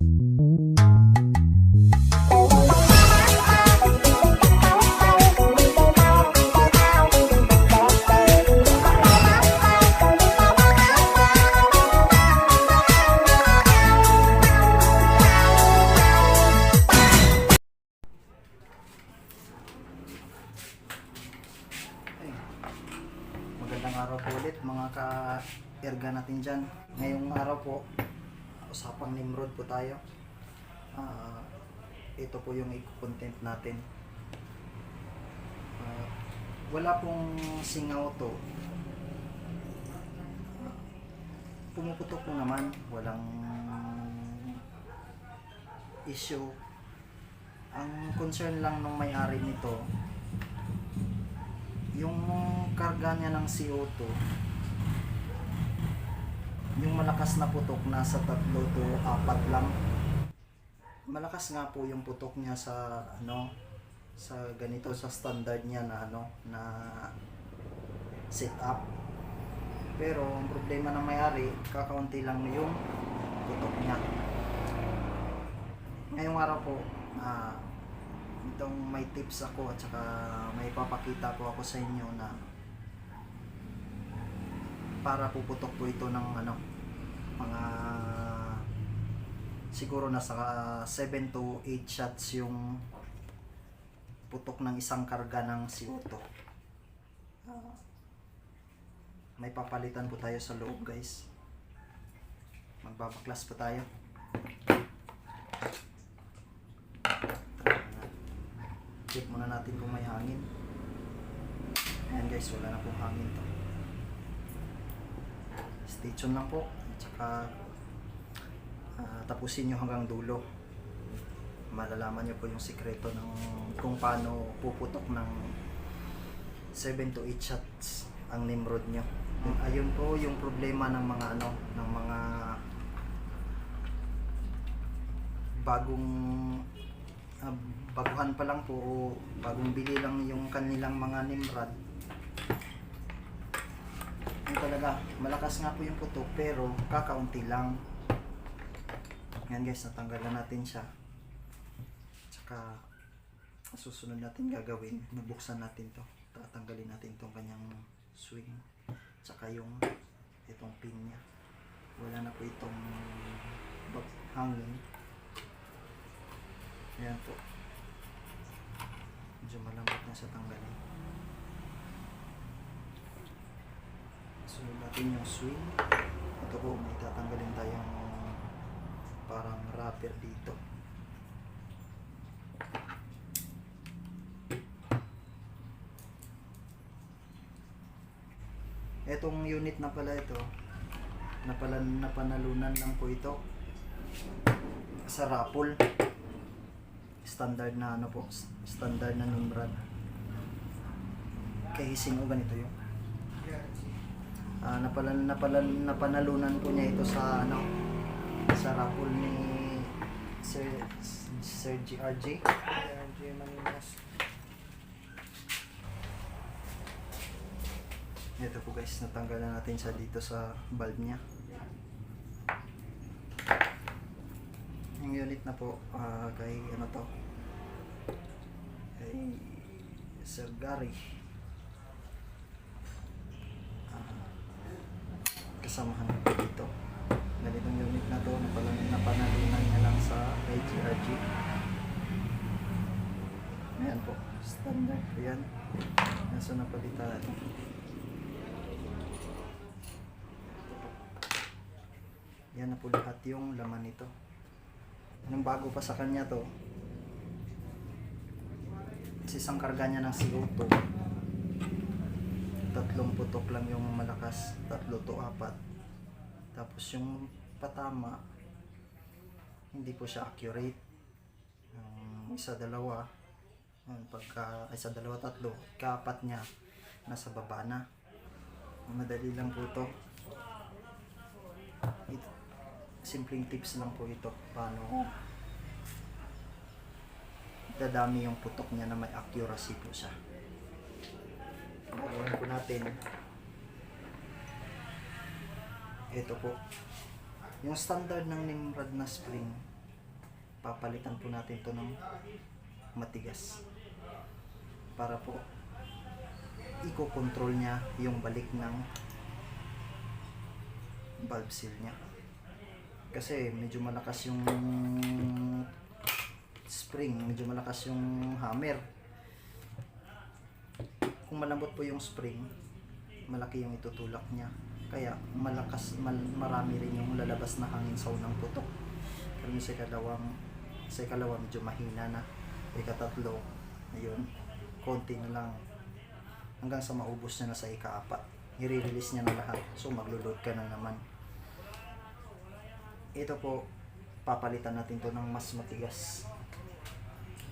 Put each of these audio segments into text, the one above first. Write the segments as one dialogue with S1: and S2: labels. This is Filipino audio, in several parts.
S1: Thank you. Po tayo. Ah, ito po yung i-content natin. Ah, wala pong singaw to. Pumuputok po naman, walang issue. Ang concern lang ng may-ari nito, yung karga niya ng CO2 yung malakas na putok nasa tatlo to apat lang. Malakas nga po yung putok niya sa ano sa ganito sa standard niya na ano na setup pero ang problema ng may-ari kakaunti lang yung putok niya. Ngayong araw po ah itong may tips ako at saka may papakita po ako sa inyo na para puputok po ito ng ano mga siguro nasa 7 to 8 shots yung putok ng isang karga ng CO2 Ah, may papalitan po tayo sa loob guys. Magbabaklas po tayo. Check muna natin kung may hangin. Ayan guys wala na pong hangin to. Stay tuned lang po at saka ah, tapusin nyo hanggang dulo. Malalaman nyo po yung sikreto ng kung paano puputok ng 7 to 8 shots ang Nimrod nyo. Ayun po yung problema ng mga ano ng mga bagong ah, baguhan pa lang po o bagong bili lang yung kanilang mga Nimrod talaga. Malakas nga po yung putok pero kakaunti lang. Yan guys natanggalan natin siya. Tsaka susunod natin gagawin nabuksan natin to. Tatanggalin natin tong kanyang swing. Tsaka yung itong pin niya. Wala na po itong hangin. Ayan po. Medyo malambot na sa tanggalin. Sunod natin yung swing. Ito po, may tatanggalin tayong parang wrapper dito. Etong unit na pala ito, napala, napanalunan lang po ito sa raffle standard na ano po, standard na numrad. Kay Hising o ganito yun. Ah, napalan, napalan, napanalunan po niya ito sa ano, sa raffle ni Sir, Sir GRJ. GRJ Maninas. Ito po guys, natanggalan natin siya dito sa valve niya. Yung unit na po ah, kay ano to kay Sir Gary Ah, kasamahan ko dito. Ganitong unit na to napanalunan niya lang sa kay GRG ayan po. Standard. Po yan nasa napalitan yan na po lahat yung laman nito. Anong bago pa sa kanya to? Kasi isang karga niya ng CO2. Tatlong putok lang yung malakas. Tatlo to apat. Tapos yung patama, hindi po siya accurate. Yung isa dalawa, yun, pagka, isa dalawa tatlo, kaapat niya, nasa baba na. Madali lang po to. Ito, simpleng tips lang po ito paano dadami yung putok niya na may accuracy po siya gagawin po natin. Ito po. Yung standard ng Nimrod na spring papalitan po natin to ng matigas para po iko-control niya yung balik ng valve seal niya. Kasi medyo malakas yung spring medyo malakas yung hammer kung malambot po yung spring malaki yung itutulak niya. Kaya malakas mal, marami rin yung lalabas na hangin sa unang putok. Pero sa ikalawang sa ikalawa medyo mahina na. Ikatatlo ayun konti na lang. Hanggang sa maubos niya na sa ikaapat. I-release niya na lahat. So maglo-load ka na naman. Ito po papalitan natin to ng mas matigas.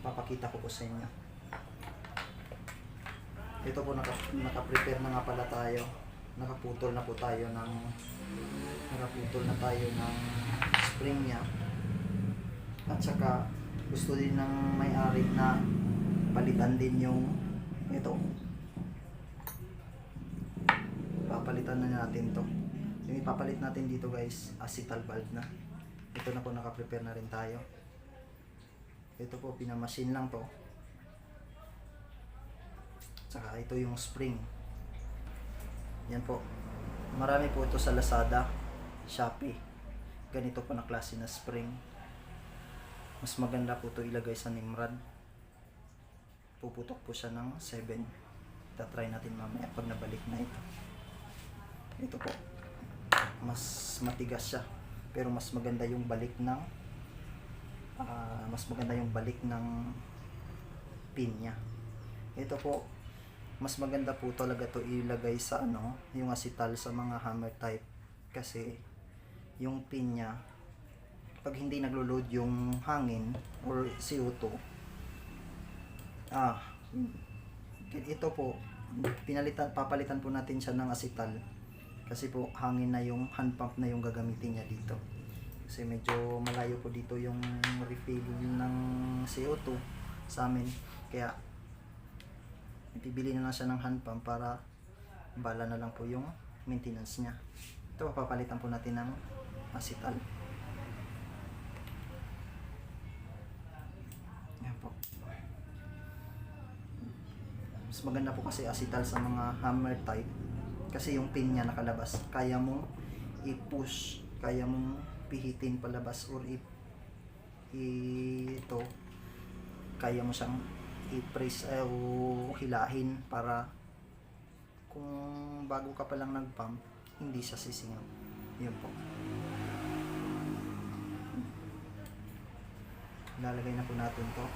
S1: Papakita ko po sa inyo ito po naka, naka-prepare na nga pala tayo. Nakaputol na po tayo ng nakaputol na tayo ng spring niya. At saka gusto din ng may-ari na palitan din yung ito. Papalitan na natin to. Yung ipapalit natin dito guys acetal valve na. Ito na po naka-prepare na rin tayo. Ito po pinamachine lang to Tsaka ito yung spring. Yan po. Marami po ito sa Lazada, Shopee. Ganito po na klase na spring. Mas maganda po ito ilagay sa Nimrod. Puputok po siya ng 7. Tatry natin mamaya pag nabalik na ito. Ito po. Mas matigas siya. Pero mas maganda yung balik ng ah, mas maganda yung balik ng pin niya. Ito po, mas maganda po talaga to ilagay sa ano, yung acetal sa mga hammer type. Kasi yung pin niya pag hindi naglo-load yung hangin or CO2 ah ito po pinalitan papalitan po natin siya ng acetal kasi po hangin na yung hand pump na yung gagamitin niya dito. Kasi medyo malayo po dito yung refill ng CO2 sa amin. Kaya bibili na lang siya ng hand pump para bala na lang po yung maintenance niya. Ito, papalitan po natin ng acetal. Yan po. Mas maganda po kasi acetal sa mga hammer type kasi yung pin niya nakalabas. Kaya mong i-push, kaya mong pihitin palabas or i- ito kaya mo siyang i-press eh, o hilahin para kung bago ka pa lang nag-pump, hindi siya sisingap. Yun po. Lalagay na po natin to.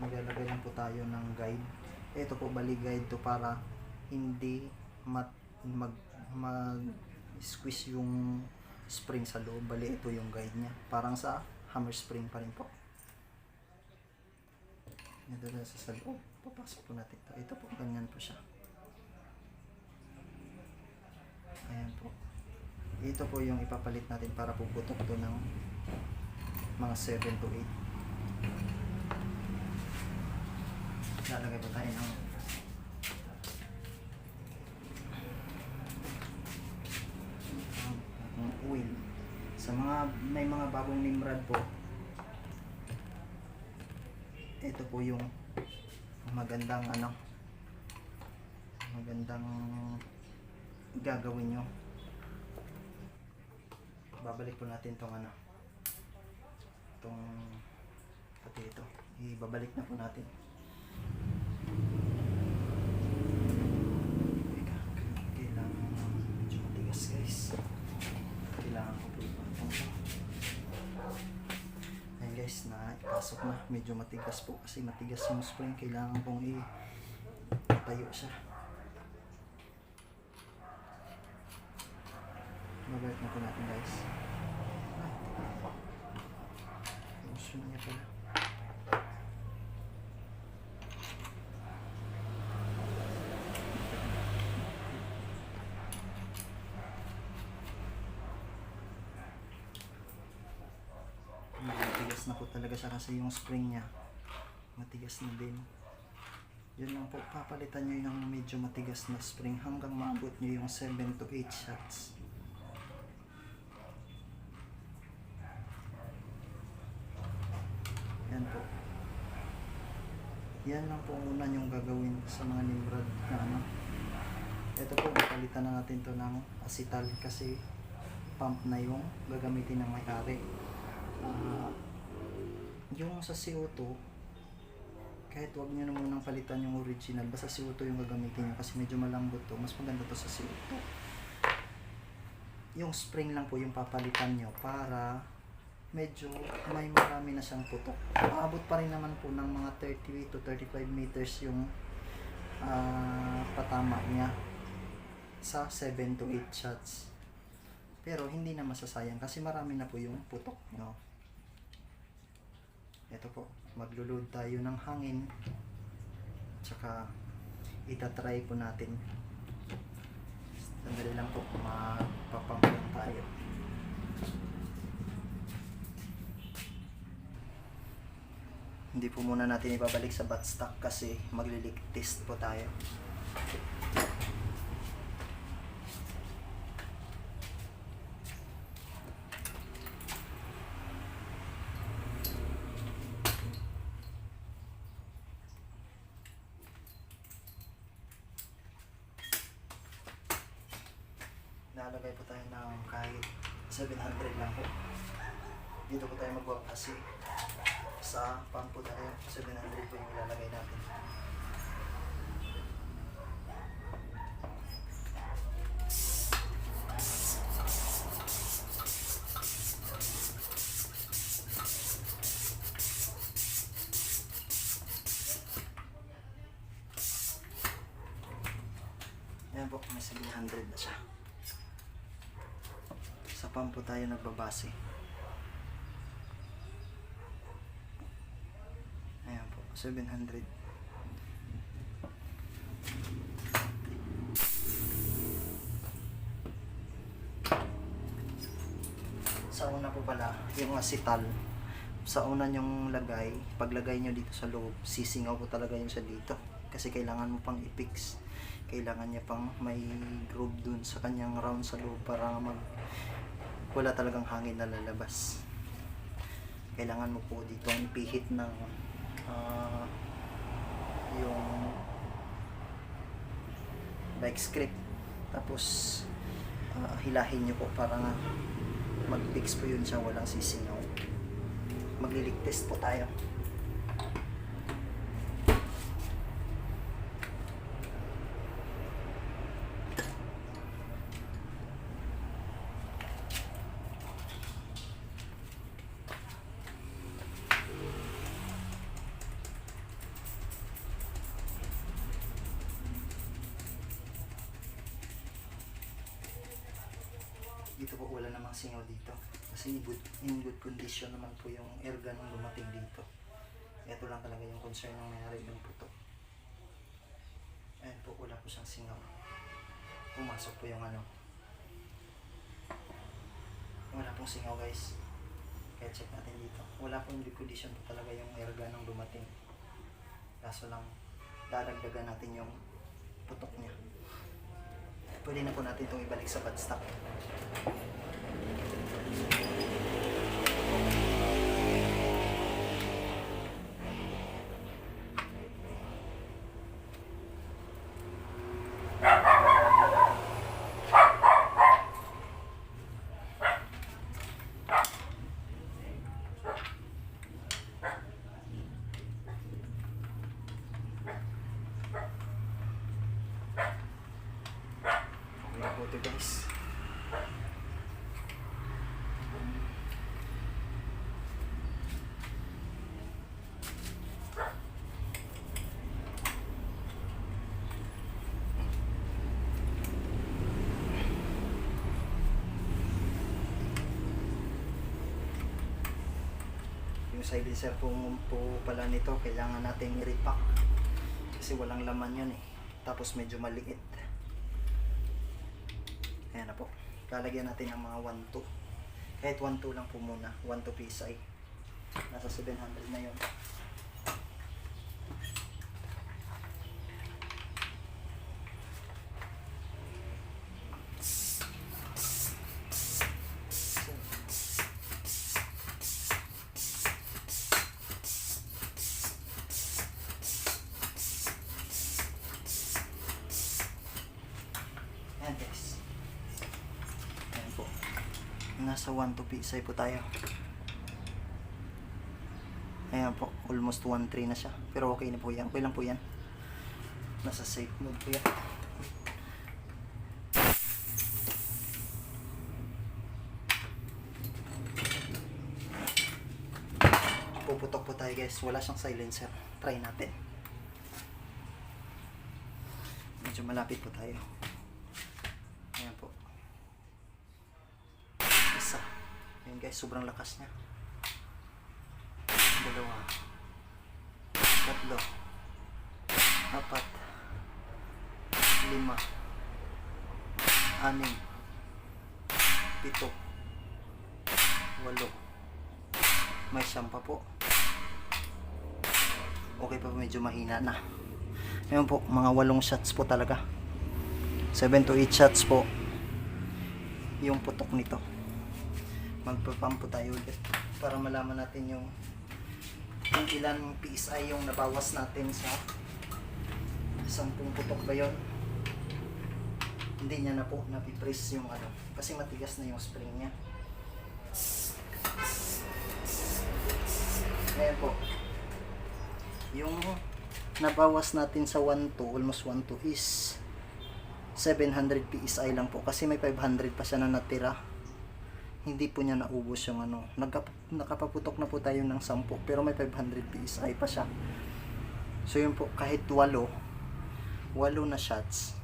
S1: Maglalagay lang po tayo ng guide. Ito po bali guide to para hindi mat, mag, mag squeeze yung spring sa loob. Bali ito yung guide niya. Parang sa hammer spring pa rin po. Ito na sa loob. Papasok po natin ito. Ito po, ganyan po siya. Ayan po. Ito po yung ipapalit natin para puputok to ng mga 7 to 8. Lalagay po tayo ng oil. Sa mga may mga bagong nimrad po, ito po yung magandang ano magandang gagawin nyo. Babalik po natin tong ano tong pati ito. Ibabalik na po natin Teka, kailangan medyo matigas guys kailangan ko po ipatong Ayan guys, na ipasok na. Medyo matigas po kasi matigas yung spring. Kailangan pong i-tayo siya. Mabalik na po natin guys. matigas na po talaga siya kasi yung spring niya matigas na din. Yun lang po papalitan nyo ng medyo matigas na spring hanggang maabot nyo yung 7 to 8 shots. Yan po. Yan lang po muna yung gagawin sa mga nimrod na ano. Ito po papalitan na natin to ng acetal kasi pump na yung gagamitin ng may-ari. Uh, yung sa CO2, kahit wag nyo na munang palitan yung original, basta CO2 yung gagamitin nyo kasi medyo malambot to. Mas maganda to sa CO2. Yung spring lang po yung papalitan nyo para medyo may marami na siyang putok. Maabot pa rin naman po ng mga 30 to 35 meters yung ah, patama niya sa 7 to 8 shots. Pero hindi na masasayang kasi marami na po yung putok nyo. Ito po, maglulod tayo ng hangin. Tsaka itatry po natin. Sandali lang po, mapapampan tayo. Hindi po muna natin ibabalik sa bat stock kasi maglilik test po tayo. Nalagay po tayo ng kahit 700 lang po. Dito po tayo magbabase sa pump po tayo. 700 po yung ilalagay natin. Ayan po, may 700 na siya. Sa pump tayo nagbabase. Ayan po, 700. Sa una po pala, yung acetal. Sa una nyong lagay, paglagay nyo dito sa loob, sisingaw po talaga yun sa dito. Kasi kailangan mo pang i-fix. Kailangan niya pang may groove dun sa kanyang round sa loob para mag wala talagang hangin na lalabas. Kailangan mo po dito ang pihit ng ah, yung bike script. Tapos ah, hilahin nyo po para mag-fix po yun siya walang sisingaw maglilig test po tayo dito po wala namang singaw dito. Kasi in good, in good condition naman po yung airgun nung dumating dito. Ito lang talaga yung concern ng mayari ng puto ayan po wala po siyang singaw. Pumasok po yung ano. Wala pong singaw guys. Kaya check natin dito. Wala pong good condition po talaga yung airgun nung dumating. Kaso lang dadagdagan natin yung putok niya pwede na po natin itong ibalik sa bad stock Ito guys. Yung silencer po, po pala nito, kailangan natin i-repack. Kasi walang laman yun eh. Tapos medyo maliit. Ayan na po. Lalagyan natin ng mga 1-2. Kahit 1-2 lang po muna. 1-2 PSI. Nasa 700 na yun. Nasa 1 to PSI po tayo. Ayan po, almost 1.3 na siya. Pero okay na po yan. Okay lang po yan. Nasa safe mode po yan. Puputok po tayo guys. Wala siyang silencer. Try natin. Medyo malapit po tayo. Ayan po. Isa. Ayan guys, sobrang lakas niya. Dalawa. Tatlo. Apat. Lima. Anim. Pito. Walo. May siyam po. Okay pa medyo mahina na. Ayun po, mga walong shots po talaga. 7 to 8 shots po yung putok nito. Magpapump po tayo ulit para malaman natin yung kung ilan PSI yung nabawas natin sa 10 putok ba yun. Hindi niya na po napipress yung ano kasi matigas na yung spring niya. Ayan po. Yung nabawas natin sa 1 to, almost 1 to is 700 PSI lang po kasi may 500 pa siya na natira. Hindi po niya naubos yung ano. Nagkap nakapaputok na po tayo ng 10 pero may 500 PSI pa siya. So yun po, kahit 8, 8 na shots.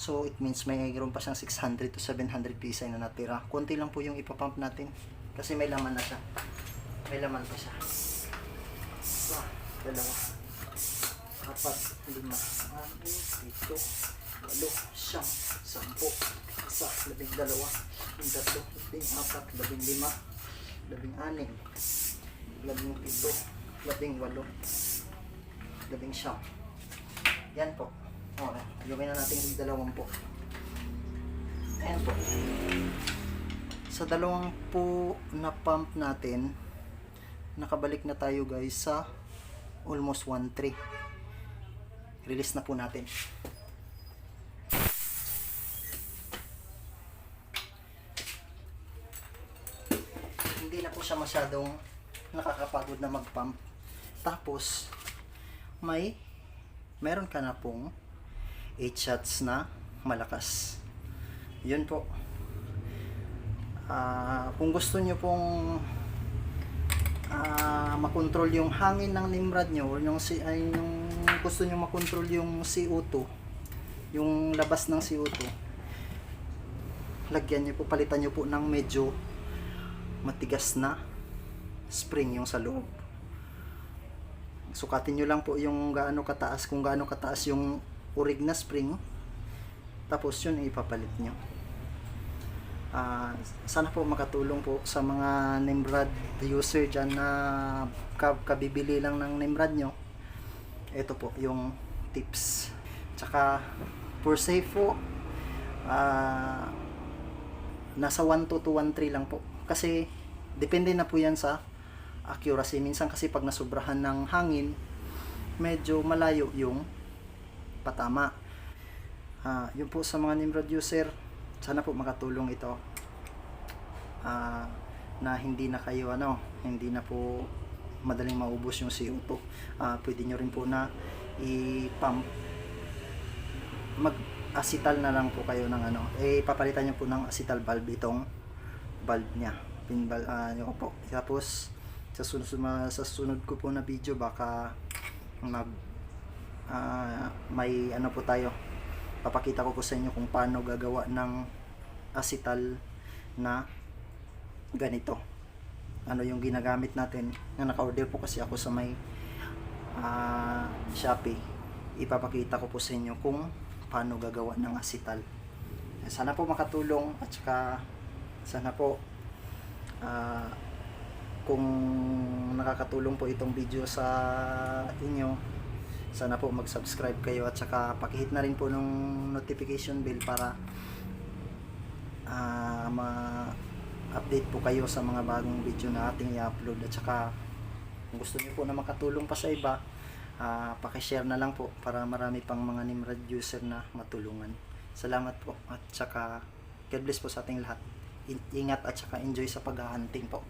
S1: So it means may mayroon pa siyang 600 to 700 PSI na natira. Konti lang po yung ipapump natin kasi may laman na siya. May laman pa siya. Isa, dalawa, apat, lima, anim, pito, walo, siyam, sampo, isa, labing dalawa, labing tatlo, labing apat, labing lima, labing anim, labing pito, labing walo, labing siyam. Yan po. Okay, gawin na natin yung dalawang po. Ayan po. Sa dalawang po na pump natin, nakabalik na tayo guys sa almost 1.3 release na po natin hindi na po siya masyadong nakakapagod na mag pump tapos may meron ka na pong 8 shots na malakas. Yun po. Ah, kung gusto nyo pong ah makontrol yung hangin ng Nimrod nyo yung, ay, yung gusto nyo makontrol yung CO2 yung labas ng CO2 lagyan nyo po, palitan nyo po ng medyo matigas na spring yung sa loob sukatin nyo lang po yung gaano kataas kung gaano kataas yung urig na spring tapos yun ipapalit nyo Ah, sana po makatulong po sa mga Nimrod user dyan na ka- kabibili lang ng Nimrod nyo. Ito po yung tips. Tsaka for safe po, ah, nasa 1 to 1.3 lang po. Kasi depende na po yan sa accuracy. Minsan kasi pag nasubrahan ng hangin, medyo malayo yung patama. Ah, yun po sa mga Nimrod user, sana po makatulong ito. Ah, na hindi na kayo ano hindi na po madaling maubos yung CO2 Ah, pwede nyo rin po na i-pump. Mag acetal na lang po kayo ng ano eh papalitan nyo po ng acetal valve itong valve nya pin valve ah, yun po. Tapos sa sunod, sa sunod ko po na video baka mag ah, may ano po tayo. Papakita ko po sa inyo kung paano gagawa ng acetal na ganito. Ano yung ginagamit natin? Na naka-order po kasi ako sa may ah, Shopee. Ipapakita ko po sa inyo kung paano gagawa ng acetal sana po makatulong at saka sana po ah, kung nakakatulong po itong video sa inyo sana po mag-subscribe kayo at saka pakihit na rin po ng notification bell para ah, ma-update po kayo sa mga bagong video na ating i-upload. At saka kung gusto niyo po na makatulong pa sa iba ah, pakishare na lang po para marami pang mga Nimrod user na matulungan. Salamat po at saka God bless po sa ating lahat. In- ingat at saka enjoy sa paghahunting po.